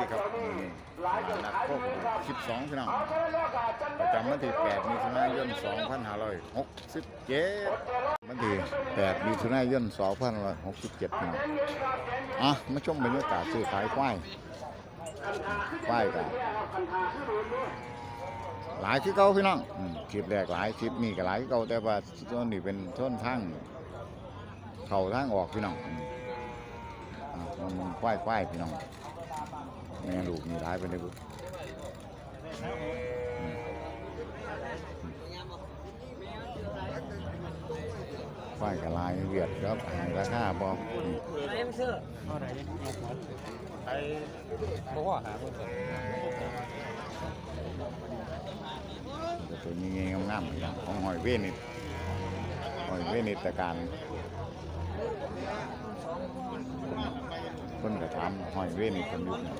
ดีครับนี่หลักโคกสิบสองพี่น้องประจำวันที่แปดมิถุนายนสองพันห้าร้อยหกสิบเจ็ดวันที่แปดมิถุนายนสองพันห้าร้อยหกสิบเจ็ดพี่น้องอะมาชมบรรยากาศซื้อขายควายควายกันหลายที่เก่าพี่น้องคลิปแรกหลายคลิปนี้ก็หลายที่เก่าแต่ว่าช่วงนี้เป็นช่วงทางเข่าทางออกพี่น้องอืมอะมันควายควายพี่น้อง แม่ลูกนี่ร้ายไปเลยบุฝ่ายกระลายเวียดครับหายราคาบอกไอ้ไม่เชื่อเอาไหนดิไอ้บอกว่าหาคนตัวนี้งามๆอย่างของหอยเวนิดหอยเวนิดตะการคนกระทำหอยเวนิดกันยู่นี่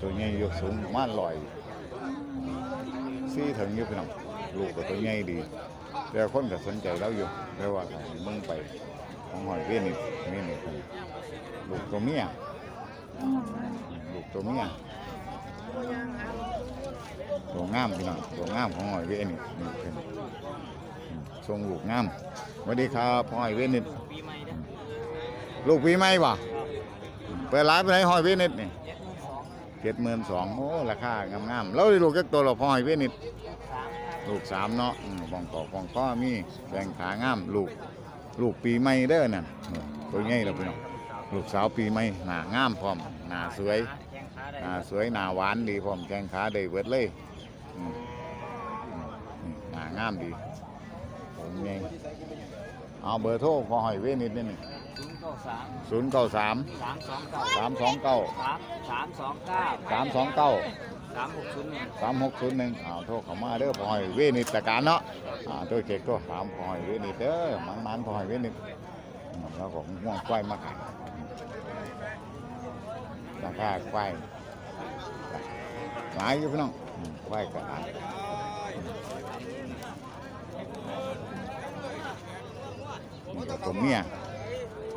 ตัวนี้ยกสูงมาณลอยซี่ถึงอยู่พี่น้องลูกก็ตัวใหญ่ดี แต่คนก็สนใจแล้วอยู่แต่ว่าให้มึงไปของหอยเวนิดเวนิดลูกตัวเมียลูกตัวเมียตัวงามพี่น้องตัวงามของหอยเวนิดนี่เป็นทรงลูกงามสวัสดีครับหอยเวนิดปีใหม่เนี่ลูกปีใหม่ป่ะเปิดร้านไปไหนหอยเวนิดนี่ เจ็ดหมื่นสองโอ้ราคางามๆแล้วได้ลูกจักตัวเราพอหอยเวนิดลูกสามเนาะอืมปองกอกปองข้อมีแบ่งขางามลูกลูกปีใหม่เด้อนั่นตัวใหญ่แล้วพี่น้องลูกสาวปีใหม่หน้างามพร้อมหน้าสวยน่าได้หน้าสวยหน้าหวานดีพร้อมแข้งขาได้เบิดเลยอืมอืมนี่หน้างามดีผมไงเอาเบอร์โทรพอหอยเวนิดนี่นี่ ศูนย์เก้าสามศูนย์เก้าสามสามสองเก้าสามสองเก้าสามสามสองเก้าสามสองเก้าสามหกศูนย์หนึ่งสามหกศูนย์หนึ่งเอาโทรเข้ามาเด้อพอหอยเวนิดตะการเนาะอ่าตัวเช็คก็ถามพอหอยเวนิดเด้อมันมันๆพอหอยเวนิดอืมแล้วก็ห่วงควายมาขายอืมราคาควายหลายอยู่พี่น้องอืมควายก็หลายนี่ก็ตัวเมีย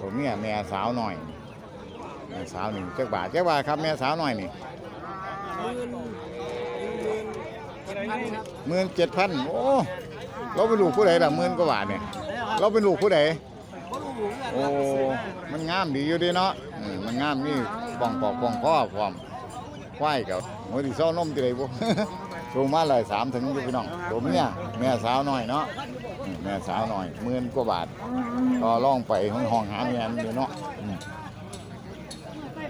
ตัวเมียแม่สาวหน่อยแม่สาวหนี่งเจักบาทจักบาทครับแม่สาวหน่อยนี่หมื่นเจ็ดพันโอ้เราเป็นลูกผู้ใดล่ะหมื่นกว่าบาทเนี่ยเราเป็นลูกผู้ใดโอ้มันงามดีอยู่ดีเนาะอืมมันงามนี่ป่องปอกป่องข้อพร้อมควายกับโอ้ยที่เศร้านมที่ไหนบุ สูงมาเลยสามถึงอยู่พี่น้องตัวเมียแม่สาวหน่อยเนาะ แม่สาวหน่อยหมื่นกว่าบาทก็ล่องไปห้องห้องหาเมียนอยู่เนาะอืม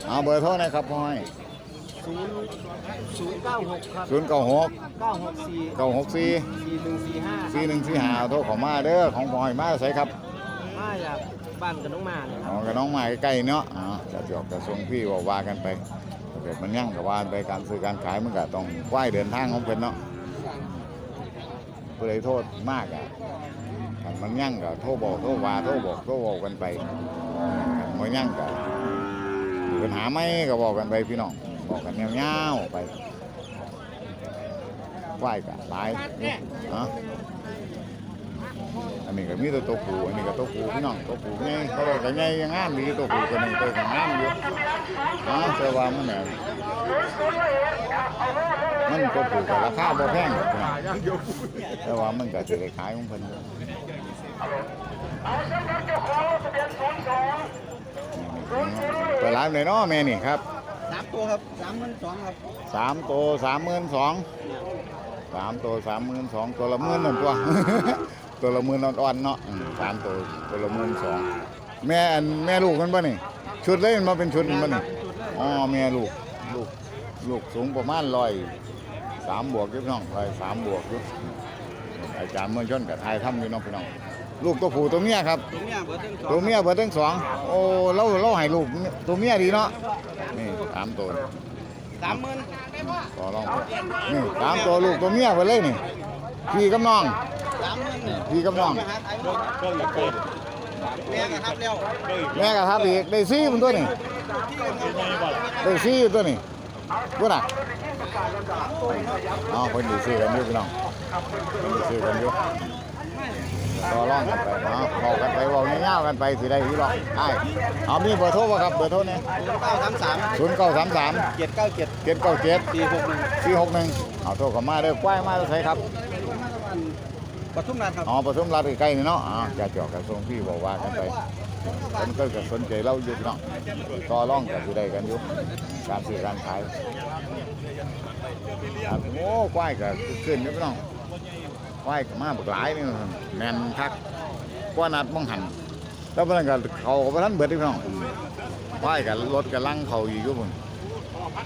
เอาเบอร์โทรหนะครับพ่อยศูนย์ศูนย์เก้าหกครับศูนย์เก้าหกเก้าหกสี่เก้าหกสี่สี่หนึ่งสี่ห้าสี่หนึ่งสี่ห้าโทรเข้ามาเด้อของพ่อยมาใส่ครับมาจากบ้านกับน้องมาเนี่ยคอ๋รับอกับน้องใหม่ใกล้ๆเนาะอ๋อจะจบกระทรวงพี่ว่าว่ากันไปถ้าเกิดมันยั่งกับว่าไปการซื้อการขายมันก็ต้องไหวเดินทางของเพิ่นเนาะ ผู้ใดโทษมากอะมันยั่งก็โทษบอกโทษว่าโทษบอกโทษบอกกันไปมันยั่งก็ปัญหาไม่ก็บอกกันไปพี่น้องบอกกันเงี้ยวๆไปไหวกันหลายอยู่เนาะ อันนี้ก็มีแต่ตัวผูอันนี้ก็ตัวผูพี่น้องตัวผูไงเขาบอกกันไงยังงามดีตัวผูตัวหนึงตัวก็งามอยู่อ๋อแต่ว่ามันเนี่ยมันตัวผูก็ราคาบ่แพงหรอกพี่น้องแต่ว่ามันก็สิได้ขายของเพิ่นอยู่เปิดร้านเลยเนาะแม่นี่ครับสามตัวครับสามหมื่นสองครับสามตัวสามหมื่นสองสามตัวสามหมื่นสองตัวละหมื่นหนึ่งตัว ตัวละหมื่นอ่อนๆเนาะอืมสามตัวตัวละหมื่นสองแม่อันแม่ลูกมันป่ะนี่ชุดเลยมันมาเป็นชุดมันป่ะนี่อ๋อแม่ลูกลูกลูกสูงประมาณร้อยสามบวกอยี่พี่น้องร้อยสามบวกอยี่อาจารย์เมื่อชนกับไทยทำอยู่เน้องพี่น้องลูกตัวผู้ตัวเมียครับ ตัวเมียเบอร์ตั้งสองตัวเมียเบอร์ทั้งสองโอ้เราเราให้ลูกตัวเมียดีเนาะนี่สามตัวสามหมื่นต่อรองไปนี่สามตัวลูกตัวเมียไปเลยนี่พี่กับน้องสามหมื่นเนี่ยพี่กับน้องแม่กันครับเร็วแม่กับทับอีกได้ซี่มันตัวนี่ได้ซี่ตัวนี่พูดน่ะอ๋อคนดีซื้อกันอยู่พี่น้องคนดีซื้อกันอยู่ต่อรองกันไปเนาะบอกกันไปเว่าเงาๆกันไปสิได้ที่หรอกไอ้เอามีเบอร์โทรบ่ครับเบอร์โทรเนี่ยเก้าสามสามศูนย์เก้าสามสามเจ็ดเก้าเจ็ดเจ็ดเก้าเจ็ดสี่หกหนึ่งสี่หกหนึ่งเอาโทรเข้ามาเด้อควายมาใส่ครับ ปทุมราชครับอ๋อปทุมราชใกล้ๆนี่เนาะอ๋อจะจอกกระทรวงพี่บอกว่ากันไปคนก็จะสนใจเราอยู่พี่น้องต่อร่องกันสิได้กันอยู่การซื้อการขายครับโอ้ควายก็ขึ้นอยู่พี่น้องควายก็มาบักหลายนี่แมนคักกว่านัดมองหันแล้วมันก็เขาก็บ่ทันเบิดที่พี่น้องควายกับรถกับลังเขาอีกอยู่พุ่น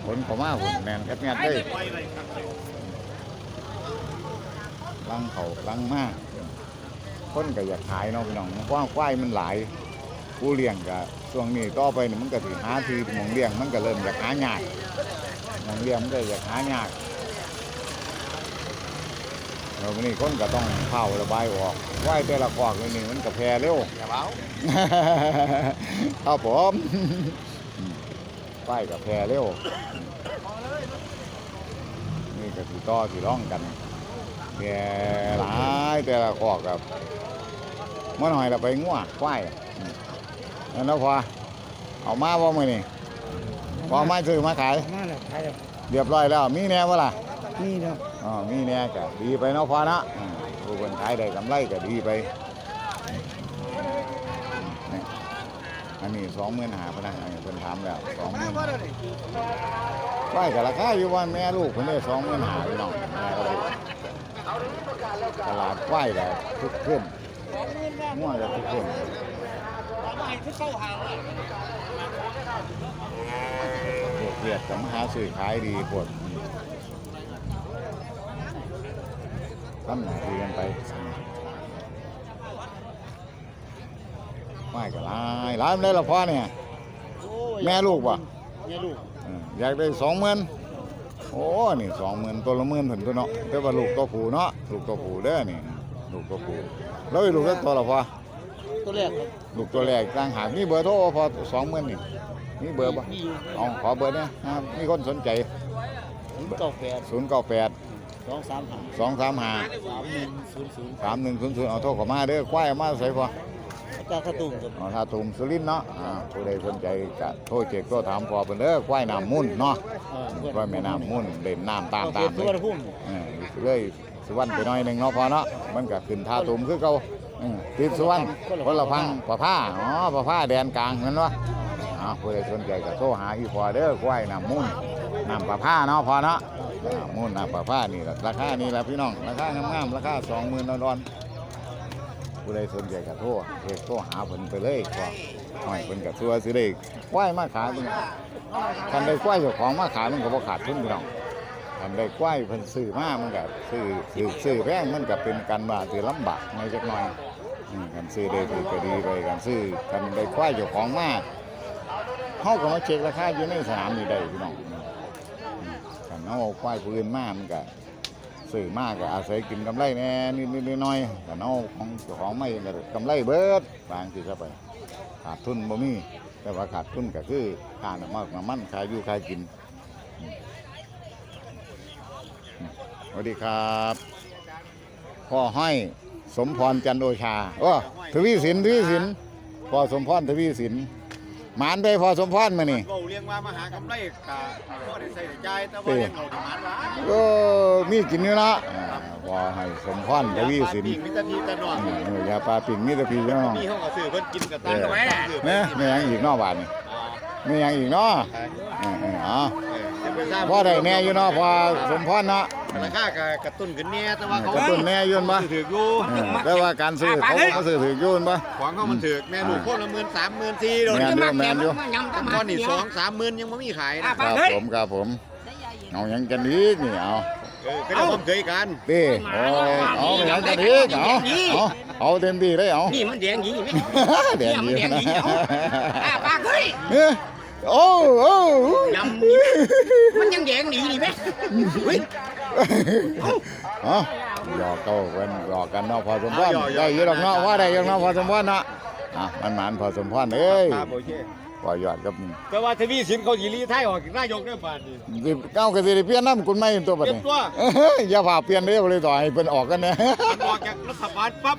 ผลเขามาพุ่นแม่นแอบแงดเลย ลังเขาลังมากคนก็อยากขายเนาะพี่น้องกว้างควายมันหลายผู้เลี้ยงก็ช่วงนี้ต่อไปนี่มันก็สิหาทีมองเลี้ยงมันก็เริ่มอยากหายากมองเลี้ยงมันก็อยากหายากเราวันนี้คนก็ต้องเผาระบายออกไหวแต่ละกวากนี่มันก็แพร่เร็วอย่าเบ้าครับผมไหวกับแพร่เร็วนี่ก็ถือต่อถือร้องกัน แพร่หลายแต่ละกวากกับเมื่อหน่อยเราไปง่วควายอืมนั่นแล้วพอเอามาบ่มือนี่พอมาซื้อมาขายมาแล้วใครเรียบร้อยแล้ว มีแน่บ่ล่ะนี่เนาะอ๋อมีแน่ก็ดีไปเนาะพอนะอืมผู้คนขายได้กำไรก็ดีไปนี่อันนี้สองหมื่นหาพนักงานคนถามแล้วสองหมื่นไหวกับราคาอยู่วันแม่ลูกคนนี้สองหมื่นหาพี่น้องแม่ก็ถูก ตลาดไหวแล้วทุกขึ้นมั่วจะทุกขึ้นพวกเกียดกับมหาสื่อขายดีปวดทำหน้าที่กันไปไม่ก็หลายหลายมันได้ละพ่อเนี่ย แม่ลูกวะแม่ลูกเอออยากได้สองหมื่น โอ้นี่สองหมื่นตัวละหมื่นถึงตัวเนาะแต่ว่าลูกตัวผู้เนาะลูกตัวผู้เด้อนี่ลูกตัวผู้แล้วอีลูกได้ตัวละพ่อตัวแรกครับลูกตัวแรกต่างหากมีเบอร์โทรบ่พอสองหมื่นนี่มีเบอร์บ่มีอยู่เอาขอเบอร์เนี่ยนะครับมีคนสนใจศูนย์เก้าแปดศูนย์เก้าแปดสองสามห้าสองสามห้าสามหนึ่งศูนย์ศูนย์สามหนึ่งศูนย์ศูนย์เอาโทรเข้ามาเด้อควายเอามาใส่พออา จารย์ข้าตุ้มครับ อ๋อถ้าตุ่มสุรินทร์เนาะอ่าผู้ใดสนใจก็โทรเช็คโทรถามพอเพิ่นเด้อควายน้ำมุ่นเนาะเออเพื่อนควายแม่น้ำมุ่นเล่นน้ำตามตามตัเลวยพุ่มเออเลยสุวรรณไปหน่อยหนึงเนาะพอเนาะมันก็ขึ้นท่าตุ่มคือเก่าเออติดสุวรรณคนละพังประผ้าอ๋อประผ้าแดนกลางนั่นวะอ๋อผู้ใดสนใจก็โทรหาอีพอเด้อควายน้ำมุ่นน้ำประผ้าเนาะพอเนาะน้ำมุ่นน้ำประผ้านี่ล่ะราคานี่แหละพี่น้องราคางามๆราคาสองหมื่นดอนๆ ผู้ใดสนใจก็โทรเอกโทรหาเพิ่นไปเลยก็ห้อยเพิ่นก็ตัวสิได้ควายมาขายเพิ่นคันได้ควายเจ้าของมาขายมันก็บ่ขาดทุนพี่น้องคันได้ควายเพิ่นซื้อมามันก็ซื้อซื้อซื้อแพงมันก็เป็นกันว่าสิลำบากในจักหน่อยกันซื้อได้ถือก็ดีไปกันซื้อกันได้ควายเจ้าของมาเฮาก็มาเช็คราคาอยู่ในสนามนี่ได้พี่น้องกันเอาควายผู้อื่นมามันก็ ซื้อมากก็อาศัยกินกำไรแน่นิดๆน้อยๆแต่เอาของของไม่ก็กำไรเบิดบางทีเข้าไป ขาดทุนบ่มีแต่ว่าขาดทุนก็คือค่าน้ำมันน้ำมันขายอยู่ขายกินสวัสดีครับพ่อห้อยสมพรจันโอชาโอ้ทวีสินทวีสินพ่อสมพรทวีสิน หมานได้พ่อสมพรมานี่เราเลี้ยงว่ามหากำไรกะก็ได้ใส่ใจแต่ว่าเลี้ยงเราดีมันหลายก็มีกินอยู่เนาะอ่าพ่อให้สมพรทวีสินมิตรพีตะนอนอืมเออยาปลาปิ่งมีแต่พี่น้องมีห้องก็ซื้อเพิ่นกินกับตังค์ไว้เนี่ยไม่ยังอีกเนอกบ้านนี่ไม่ยังอีกเนาะเออเออเอาพ่อได้แน่อยู่เนาะพอสมพรเนาะ ราคากระตุ้นขึ้นเนี่ยแต่ว่าเขากระตุ้นแน่อยืนปะถืออยู่เออแต่ว่าการซื้อเขาก็ซื้อถืออยืนปะของเขามันถือแม่ลูกคนละหมื่นสามหมื่นสี่โดนแม่นอยู่แม่นอยู่ก้อนนี่สองสามหมื่นยังไม่มีขายนะครับผมครับผมเอาหยังกันอีกนี่เอาเออก็จะผมเคยกันดิโอ้เอาหยังกันอีกเอาเอาเอาเต็มที่เลยเอานี่มันแดงหยีไหมแดงดีเนี่ยมันแดงดีเอาอ่าปากเฮ้ยเอ้ยโอ้โอ้ยำนี่มันยังแดงหนีนี่ไหม เฮ้ยเอ้าหยอกเขาเป็นหยอกกันเนาะพอสมพรได้อยี่ดอกเนาะว่าได้อยังเนาะพอสมพรเนาะอะมันหมานพอสมพรเอ้ยครับโอเคพอยอดกับแต่ว่าทวีสินเขาสิรีไทยออกนายกได้ป่านนี้สิเก้ากสิได้เปลี่ยนน้ำคุณไม่ตัวบัดนี้เปลี่ยนตัว เอ้ยอย่าพาเปลี่ยนเด้อเลยต่อให้เพิ่นออกกันนะมันออกจากรัฐบาลปั๊บ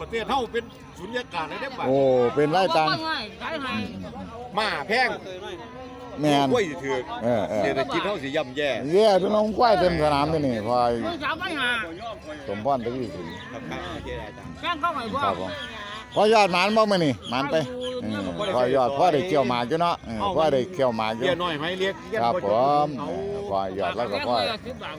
ประเทศเฮาเป็นสุญญากาศเลยได้ป่ะโอ้ เป็นไร่ตังขายให้มาแพง แม่น กล้วยสิถือกเออเออ เศรษฐกิจเฮาสิย่ำแย่เย่ทุน้องควายเต็มสนามเลยนี่พอมึงสาวไปหาสมพรตะกี้สิครับครับโอเคอาจารย์แจ้งเข้าไปบ่ครับผม พอยอดหมานบ่มื้อนี่หมานไปเออพอยอดพ่อได้เกี่ยวหมากอยู่เนาะเออพ่อได้เกี่ยวหมากอยู่ เรียกน้อยไหมเรียกเรียกครับบ่ผจมเอาพอยอดแล้วก็พ่อ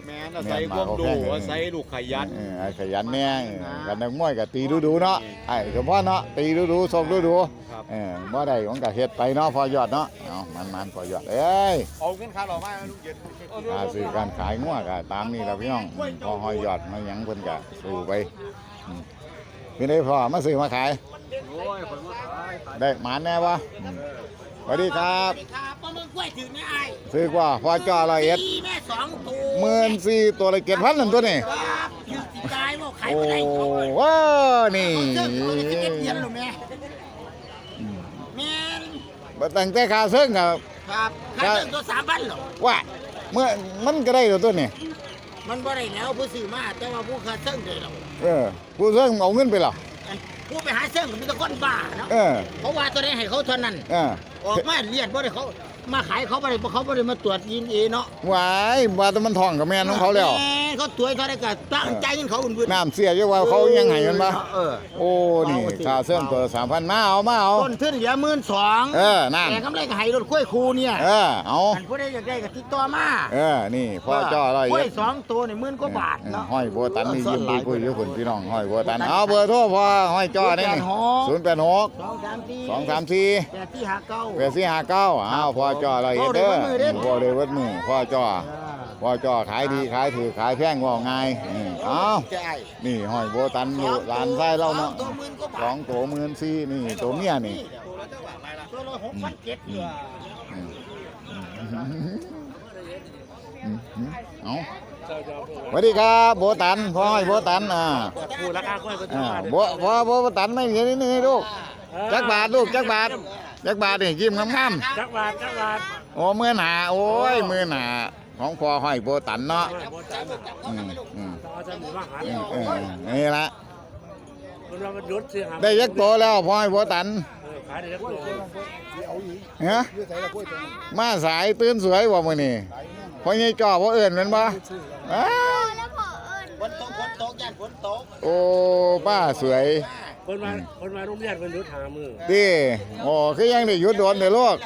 แม่นอาศัยความดูอาศัยลูกขยัน เออไอ้ขยันแน่เออกันนักมวยก็ตีดูๆเนาะไอ้สมพรเนาะตีดูๆส่งดูครับ ๆเออบ่ได้ของก็เฮ็ดไปเนาะพอยอดเนาะเอามันๆพอยอดเอ้ย เอาเงินค่าหล่อมาลูกเย็นอาซื้อการขายงัวก็ตามนี่ล่ะพี่น้องพอหอยยอดมาหยังเพิ่นก็สู้ไปอืม เป็นได้พอมาซื้อมาขาย โอ้ยคนมาขายขายได้หมานแน่บ่อืมสวัสดีครับครับป้ามึงกล้วยถึงแม่ไอ้ซื้อกว่าพอจอละเอ็ดตีแม่สองตัวหมื่นสี่ตัวละเจ็ดพันนั่นตัวนี่ครับยืดสิตายบ่ขายโอ้บ่ได้ว้านี่เจ้าตัวนี้สิบเอ็ดเดือนแล้วแม่แม่นบ่ตั้งแต่ขาเซิงกับ ครับขายเรื่องตัวสามพันหรอว่าเมื่อมันก็ได้ตัวตัวนี่มันบ่ได้แล้วผู้ซื้อมาแต่ว่าผู้ขาเซิ่งได้หรอก เออผู้เซิงเอาเงินไปหรออันผู้ไปหาเซิ่งก็มีแต่คนบ้าเนาะเออเพราะว่าตัวนี้ให้เขาเท่านั้นเออ ออกมาเลียดบ่ได้เขา มาขายเขาบ่ได้เขาบ่ได้มาตรวจยีนเอเนาะหวายว่าแต่มันทองกับแม่นของเขาแล้ว ม่เขาตรวจเขาได้ก็ตั้งใจเงินเขาอุ่นๆน้ำเสียอยู่ว่าเขายังให้มันบ่เออ โอ้นี่ขาเซิงตัวสามพันมาเอามาเอา ต้นทุนเหลือหมื่นสองเออนั่น แต่กำไรก็ให้รถคุ้ยคูเนี่ยเออเอาอันผู้ใดอยากได้ก็ติดต่อมาเออนี่พ่อจ้อร้อยคุ้เอ็ยดสองตัวนี่หมื่นกว่าบาทเนาะ ห้อยบัวตันนี่ยิ้มปุยปุยอยู่คนพี่น้องห้อยบัวตันเอาเบอร์โทรพ่อห้อยจ้อนี่นี่ศูนย์แปดหกสองสามสี่สองสามสี่แปดที่หาเก้าแปดสี่ห้าเก้าเอาพ่อจ้อร้อยเอ็ดเด้อพ่อเดวัดมือพ่อจ้อพ่อจ้อขายดีขายถือขายแพงว่าง่ายอืมเอานี่หอยโบตันอยู่ร้านไส้เราเนาะสองตัวหมื่นสี่นี่ตัวเมียนี่ตัวละหกพันเจ็ดเหลืออืมอืมอืมเอาสวัสดีครับโบตันพ่อให้โบตันอ่าราคาค่อยไปอ่าโบโบตันไม่เห็นนี่ลูกจักบาทลูกจักบาท จักบาทนี่ยิ้มงามจักบาทจักบาทๆโอ้มือหนาโอ้ยมือหนาของพ่อห้อยโบตันเนาะอืมอืมเอาจะหมู่บ้านหาอืมเออนี่ละคนเรามันยุดเสียหาได้ยักโตแล้วพ่อให้โบตันขายได้ยักตัวฮะมาสายตื่นสวยบ่มื้อนี้พ่อใหญ่จ่อบ่เอิ้นแม่นบ่อ้าฝนตกฝนตกยันฝนตกโอ้ป้าสวย คนมาคนมาโรงเรียนมันยุดหามือดิโอ้คือยังได้หยุดโดนเด้อลูก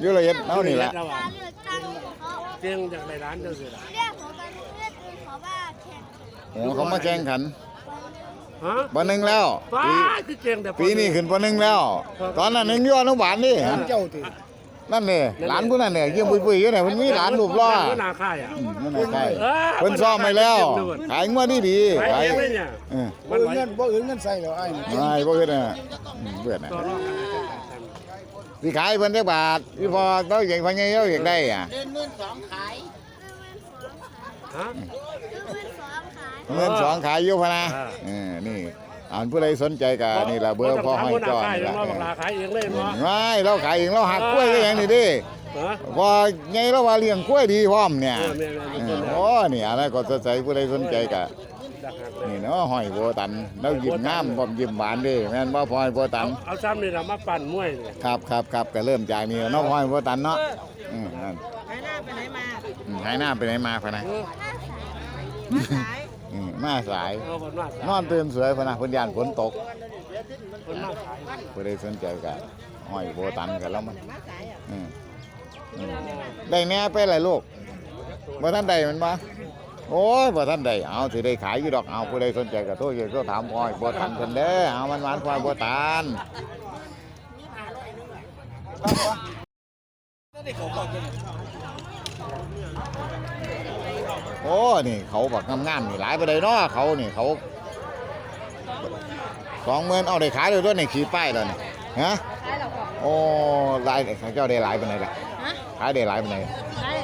อยู่ละเอียดเอานี่ละการเลือกตั้งเขาเตียงจากในร้านเดียวสิล่ะเรียกของการเลือกอื่นเขาว่าแข่งโอ้เขามาแข่งขันฮะปหนึ่งแล้ว ป้าปีคือเตียงแต่ปีนี้ขึ้นปหนึ่งแล้ว ตอนนั้นหนึ่งอยู่อนุบาลนี่เจ้าติ นั่นนี่หลานผู้นั้นเนี่ยยิ้มปุยๆอยู่เนี่ยมันมีหลานรูปร่อก็นาค่ายอะอืมนั่นน่ะใช่เพิ่นซ้อมไปแล้วขายงวดดีดีขายขายเองเลยเนี่ยเออมันไหวเงินบ่อื่นเงินใส่แล้วไอ้นี่ไม่บ่เฮ็ดน่ะอืมเบื่อน่ะต่อรองกันสิขายเพิ่นจักบาทพี่พอเราอยากพังไงเราอยากได้อะเดินหมื่นสองขายฮะ เงินสองขายเงินสองขายอยู่พะนะอ่าเออนี่ อ่านผู้ใดสนใจก็นี่ล่ะเบอร์พ่อห้อยจ้อนี่นี่ล่ะละราขายเองเลยมั้งไม่เราขายเองเราหักกล้วยก็อย่างนี้ดิฮะพอไงเราว่าเลี้ยงกล้วยดีพร้อมเนี่ยเออแม่ๆเอแม่อๆโอ้นี่อะไรก็สนใจผู้ใดสนใจก็ดักหักเลยนี่เนาะห้อยโบตันเรายิ้มงามบ่มยิ้มหวานเดิแม่นบ่พอห้อยโบตันเอาซ้ำนี่เรามาปั่นมวยเลยครับครับครับก็เริ่มจากนี่เนาะห้อยโบตันเนาะอืมนั่นหายหน้าไปไหนมาอืมหายหน้าไปไหนมาพะนะเอออืมมาสาย เอาคนมากนอนตื่นสวยพะนะเพิ่นย่านฝนตกคนมากขายผู้ใดสนใจก็ห้อยโบตันกันแล้วมันอืมอืมได้แน่ไปหลายลูกบ่ทันได้มันบ่โอ้ยบ่ทันได้เอาสิได้ขายอยู่ดอกเอาผู้ใดสนใจก็โทรเยอะโทรถามห้อยโบตันเพิ่นเด้อเอามันหวานห้อยโบตัน โอ้นี่เขาบักงามๆนี่หลายไปเลยเนาะเขานี่เขาสองหมื่นเอาได้ขายเลยด้วยในขี่ป้ายแล้วนี่ฮะขายหรอกโอ้หลายเจ้าได้หลายไปไหนล่ะฮะขายได้หลายไปไหนขาย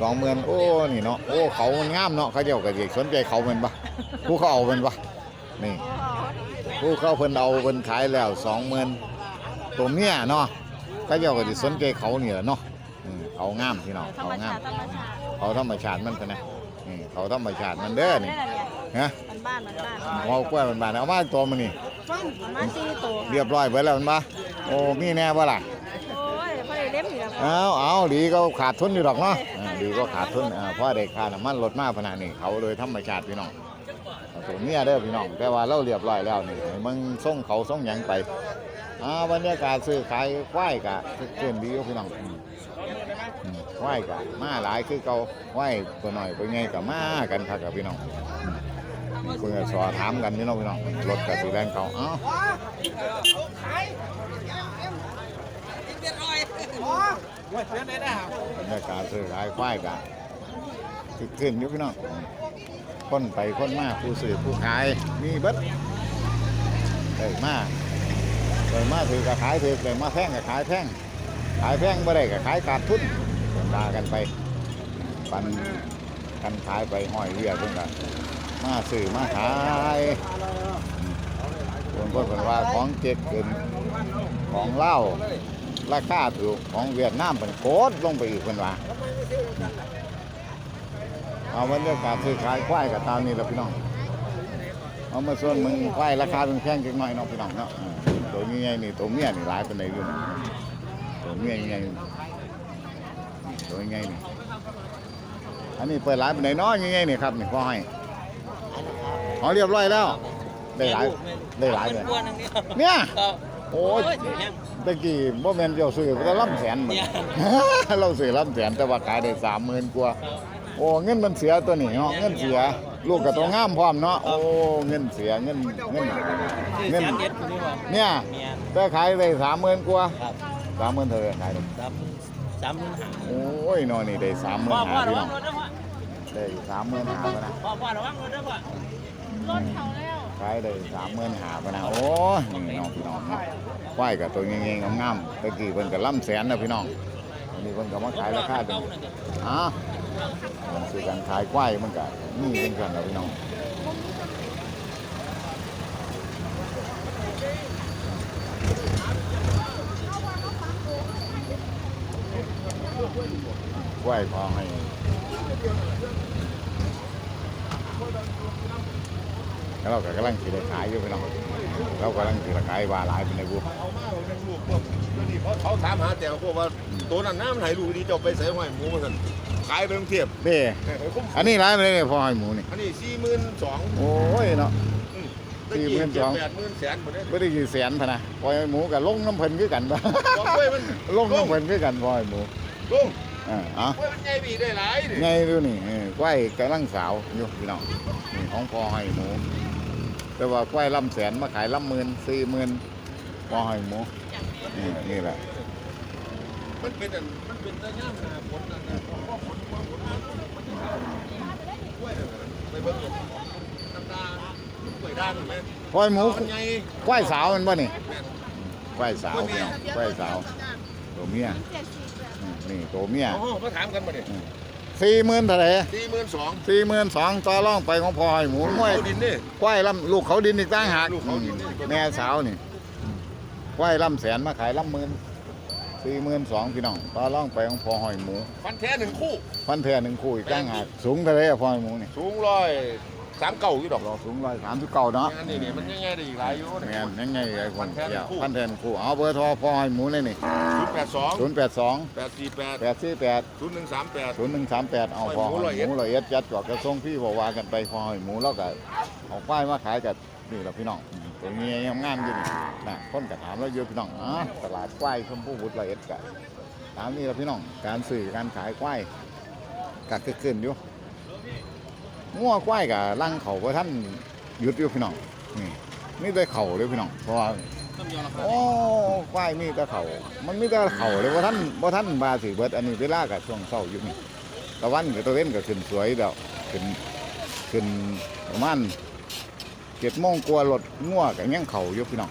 สองหมื่นโอ้นี่เนาะโอ้เขามันงามเนาะเขาเจ้าก็สิสนใจเขาเป็นปะผู้เขาเอาเป็นปะนี่ผู้เขาเพิ่นเอาเพิ่นขายแล้วสองหมื่นตัวเมียเนาะเขาเจ้าก็สิสนใจเขานี่แหละเนาะ อืมเขางามพี่น้องธรเขารมงาชามติธรรมชาติเขาธรรมชาติมันเป็นไงนี่เขาธรรมชาติมันเด้อนี่ได้ละเนี่ยฮะบ้านบ้านบ้านบ้านเอากล้วยบานๆเอามาอีกตัวมานี่มาสี่ตัวเรียบร้อยเบิดแล้วมันบ่โอ้มีแน่บ่ล่ะ โอ้ยพอได้เล็บอยู่แล้วเอาเอาดีก็ขาดทุนอยู่ดอกเนาะอ่าดีก็ขาดทุนอ่าเพราะได้ค่าน้ำมันลดมากขนาดนี้เขาเลยธรรมชาติพี่น้องเอาตัวเมียเด้อพี่น้อง แต่ว่าเราเรียบร้อยแล้วนี่ให้มึงส่งเขาส่งหยังไปอ่าบรรยากาศซื้อขายควายกะเกินดีอยู่พี่น้องอืม อืมควายกะมาหลายคือเก่าควตัวหน่อยตัวใหญ่กะมากันคักกับพี่น้องอืมเพิ่งจะสอถามกันพี่น้องพี่น้องรถกับสีแดงเขาเอ้าบรรยากาศซื้อขายควายกะคึกคืนยู่พี่น้องคนไปคนมาผู้ซื้อผู้ขายมีเบิดได้มาได้มาถือกับขายถือได้มาแพงกับขายแพงขายแพงบ่ได้กับขายขาดทุน กันดากันไปปันกันขายไปห้อยเรียเพิ่นกันมาซื้อมาขายคนเพิ่นว่าของเจ็ดขึ้นของเหล้าราคาถูกของเวียดนามเป็นโคตรลงไปอีกเป็นว่าเอาวันเรื่องการซื้อขายควายกับตามนี้แหละพี่น้องเอามาส่วนมึงควายราคาเป็นแพงจังหน่อยเนาะพี่น้องเนาะตัวนี้ไงนี่ตัวเมียนี่หลายเป็นไหนอยู่ตัวเมียยังไง ตัวยังไงนี่อันนี้เปิดร้านเป็นไหนเนาะยังไงนี่ครับนี่พ่อให้เอาเรียบร้อยแล้ว ได้หลายได้หลายเลยเนี่ยโอ้ยตะกี้บ่แม่นเจ้าซื้อก็ล่ำแสนเหมือนเราซื้อล่ำแสนแต่ว่าขายได้สามหมื่นกว่าโอ้เงินมันเสียตัวนี้เนาะเงินเสียลูกกับตัวงามพร้อมเนาะโอ้เงินเสียเงินเงินเงินเนี่ยแต่ขายได้สามหมื่นกว่าสามหมื่นเท่าไหร่ขายได้ สามหมื่นห้าโอ้ยเนอนี่ได้สามหมื่พ่อนพ่อหาระพี่วัน้องงรถด้วยพ่อได้สามหมื่นหาไปนะพ่อพ่อระวังรถด้วยพ่อขายได้สามหมื่นหาไปนะโอ้ยนี่น้องพี่น้องเนาะควายกับตัวเงี้ยๆงามๆตะกี้เพิ่นก็ล่ำแสนนะพี่น้องอันนี้เพิ่นก็มาขายราคาดีอะมันคือการขายควายมันก็นี่เป็นกันแล้วพี่น้อง ควยพอให้แล้วเราก็กำลังสิได้ขายอยู่พี่น้องเรากำลังสิได้ขายว่าหลายเป็นในบุเขาถามหาแต่พวกว่าตัวนั้นน้ำไหลลูกดีจะไปใส่ห้อยหมูมาสั่นขายไปกรุงเทพเด้อันนี้ร้ายไปเลยเนี่ยพอห้หมูนี่อันนี้สี่หมื่นสองโอ้ยเนาะตะกี้42,000เจ็ดแปดหมื่นแสนหมดเลยไม่ได้กี่แสนพะนะพอให้หมูกับลงน้ำเพิ่นคือกันบ่บอกเว้ยมันลงน้ำเพิ่นคือกันพอให้หมูลง อ่าเอะเว้ยมันใหญ่บีได้หลายดิไงดูนี่เออควายกำลังสาวอยู่พี่น้องนี่ของพอให้หมู แต่ว่าควายลำแสนมาขายลำหมื่นสี่หมื่นพอให้หมูนี่นี่แหละมันเป็นอันมันเป็นตะย่ามหนาผลนั่นนะเพราะว่าผลผลผลมาเว้ยไปเบิ่งหมดน้ำตาเว้ยด้านไหมพอให้หมูมันใหญ่ควายสาวมันบ่นี่ควายสาวพี่น้องควายสาวตัวเมียอืม นี่ตัวเมียโอ้โหมาถามกันมาดิสี่หมื่นเท่าไหร่สี่หมื่นสองสี่หมื่นสองต่อรองไปของพอให้หมูมวยเอาดินนี่ควายลำลูกเขาดินอีกต่างหากลูกเขาดินนี่แม่สาวนี่ควายลำแสนมาขายลำหมื่นสี่หมื่นสองพี่น้องต่อรองไปของพอหอยหมูฟันแท้หนึ่งคู่พันเทือหนึ่งคู่อีกต่างหากสูงเท่าไหรอะพอหอยหมูนี่สูงร้อย สามเก่าอยู่ดอกเราสูงร้อยสามสิบเก้าเนาะอันนี้เนี่ยมันง่ายๆได้อีกหลายอยู่แม่นยังไงไอ้คนพันแท้หนึ่เดียวงคู่พันเทือหนึ่งคู่เอาเบอร์โทรพอหอยหมูเลยนี่ศูนย์แปดสองศูนย์แปดสองแปดสี่แปดแปดสี่แปดศูนย์หนึ่งสามแปดศูนย์หนึ่งสามแปดเอาพอหอยหมูร้อยเอ็ดจัดจอดกระทรวงพี่บอกว่ากันไปพอหอยหมูแล้วก็เอาควายมาขายกับนี่แหละพี่น้องอืมตัวนี้ยังงามอยู่นี่นะคนก็ถามแล้วเยอะพี่น้องอ๋อตลาดควายชมพู่บุตรร้อยเอ็ดกันตามนี้แหละพี่น้องการสื่อการขายควายกักขึ้นอยู่ งัวควายกับลังเขาว่าท่านหยุดอยู่พี่น้องนี่นี่ได้เข่าเลยพี่น้องเพราะว่าโอ้ควายมีแต่เข่ามันมีแต่เข่าเลยว่าท่านว่าท่านบาสิเบิดอันนี้เวลากับช่วงเช้าอยู่นี่ตะวันกับตะเว้นก็ขึ้นสวยเดียวขึ้นขึ้นประมาณเจ็ดโมงกว่ารถงัวกับยังเข่าอยู่พี่น้อง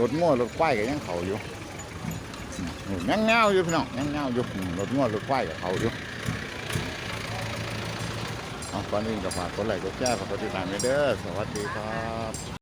รถงัวรถควายกับยังเข่าอยู่อืมยังเงาอยู่พี่น้องยังเงาอยู่อืมรถงัวรถควายกับเข่าอยู่เอา ก่อนอื่นก็ฝากกดไลค์กดแชร์ฝากกดติดตามด้วยเด้อสวัสดีครับ